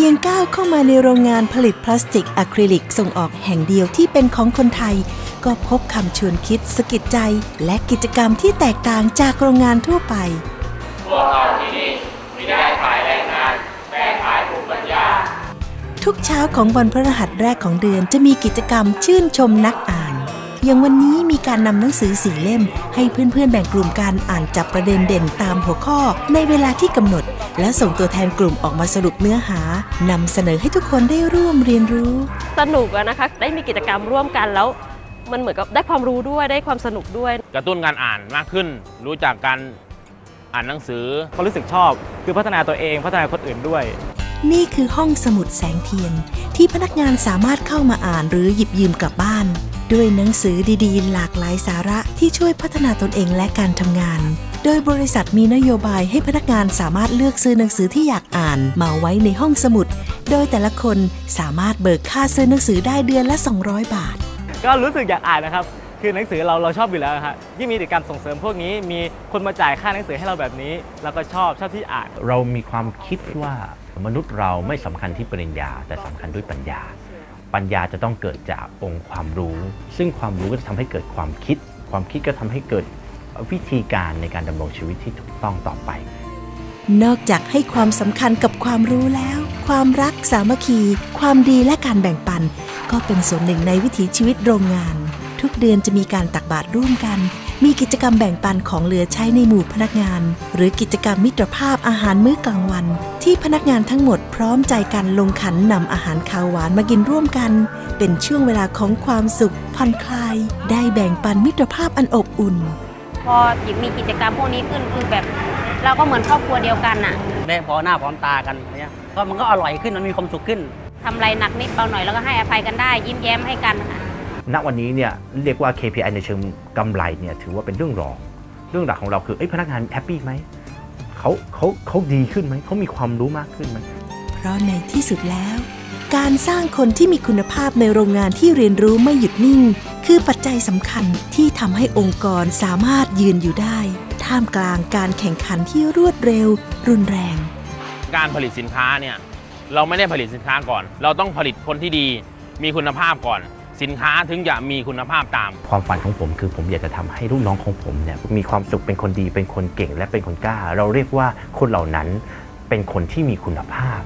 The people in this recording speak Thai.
พียงก้าวเข้ามาในโรงงานผลิตพลาสติกอะคริลิกส่งออกแห่งเดียวที่เป็นของคนไทย ก็พบคำชวนคิดสะกิดใจ และกิจกรรมที่แตกต่างจากโรงงานทั่วไป พวกเราที่นี่ไม่ได้ขายแรงงานแต่ขายภูมิปัญญา ทุกเช้าของวันพฤหัสแรกของเดือนจะมีกิจกรรมชื่นชมนักอ่าน อย่างวันนี้มีการนำหนังสือสี่เล่ม ให้เพื่อนๆแบ่งกลุ่มการอ่านจับประเด็นเด่นตามหัวข้อ ในเวลาที่กำหนด และส่งตัวแทนกลุ่มออกมาสรุปเนื้อหานำเสนอให้ทุกคนได้ร่วมเรียนรู้ สนุกนะคะ ได้มีกิจกรรมร่วมกันแล้วมันเหมือนกับได้ความรู้ด้วยได้ความสนุกด้วย กระตุ้นการอ่านมากขึ้น รู้จักการอ่านหนังสือเขารู้สึกชอบ คือพัฒนาตัวเองพัฒนาคนอื่นด้วย นี่คือห้องสมุดแสงเทียน ที่พนักงานสามารถเข้ามาอ่านหรือหยิบยืมกลับบ้าน ด้วยหนังสือดีๆ หลากหลายสาระที่ช่วยพัฒนาตนเองและการทำงาน โดยบริษัทมีนโยบายให้พนักงานสามารถเลือกซื้อหนังสือที่อยากอ่านมาไว้ในห้องสมุด โดยแต่ละคนสามารถเบิกค่าซื้อหนังสือได้เดือนละ 200 บาท ก็รู้สึกอยากอ่านนะครับ คือหนังสือเราเราชอบอยู่แล้วนะฮะยิ่งมีกิจกรรมส่งเสริมพวกนี้ มีคนมาจ่ายค่าหนังสือให้เราแบบนี้เราก็ชอบชอบที่อ่าน เรามีความคิดว่ามนุษย์เราไม่สำคัญที่ปริญญา แต่สำคัญด้วยปัญญา ปัญญาจะต้องเกิดจากองค์ความรู้ ซึ่งความรู้ก็จะทำให้เกิดความคิด ความคิดก็ทำให้เกิดวิธีการในการดำรงชีวิตที่ถูกต้องต่อไป นอกจากให้ความสำคัญกับความรู้แล้ว ความรักสามัคคี ความดีและการแบ่งปัน ก็เป็นส่วนหนึ่งในวิถีชีวิตโรงงาน ทุกเดือนจะมีการตักบาตรร่วมกัน มีกิจกรรมแบ่งปันของเหลือใช้ในหมู่พนักงาน หรือกิจกรรมมิตรภาพอาหารมื้อกลางวัน ที่พนักงานทั้งหมดพร้อมใจกันลงขันนำอาหารคาวหวานมากินร่วมกัน เป็นช่วงเวลาของความสุขผ่อนคลาย ได้แบ่งปันมิตรภาพอันอบอุ่น พอหญิงมีกิจกรรมพวกนี้ขึ้นคือแบบเราก็เหมือนครอบครัวเดียวกันน่ะได้พอหน้าพร้อมตากันเนี่ยก็มันก็อร่อยขึ้นมันมีความสุขขึ้นทำอะไรหนักนิดเบาหน่อยแล้วก็ให้อภัยกันได้ ยิ้มแย้มให้กันค่ะ ณวันนี้เนี่ยเรียกว่า KPI ในเชิงกำไรเนี่ยถือว่าเป็นเรื่องรอง เรื่องหลักของเราคือเอ้ยพนักงานแฮปปี้ไหมเขาเขาเขาดีขึ้นไหมเขามีความรู้มากขึ้นไหมเพราะในที่สุดแล้ว การสร้างคนที่มีคุณภาพในโรงงานที่เรียนรู้ไม่หยุดนิ่ง คือปัจจัยสำคัญที่ทำให้องค์กรสามารถยืนอยู่ได้ ท่ามกลางการแข่งขันที่รวดเร็ว รุนแรง การผลิตสินค้าเนี่ยเราไม่ได้ผลิตสินค้าก่อน เราต้องผลิตคนที่ดี มีคุณภาพก่อน สินค้าถึงจะมีคุณภาพตาม ความฝันของผมคือผมอยากจะทำให้ลูกน้องของผมเนี่ยมีความสุขเป็นคนดีเป็นคนเก่งและเป็นคนกล้า เราเรียกว่าคนเหล่านั้นเป็นคนที่มีคุณภาพ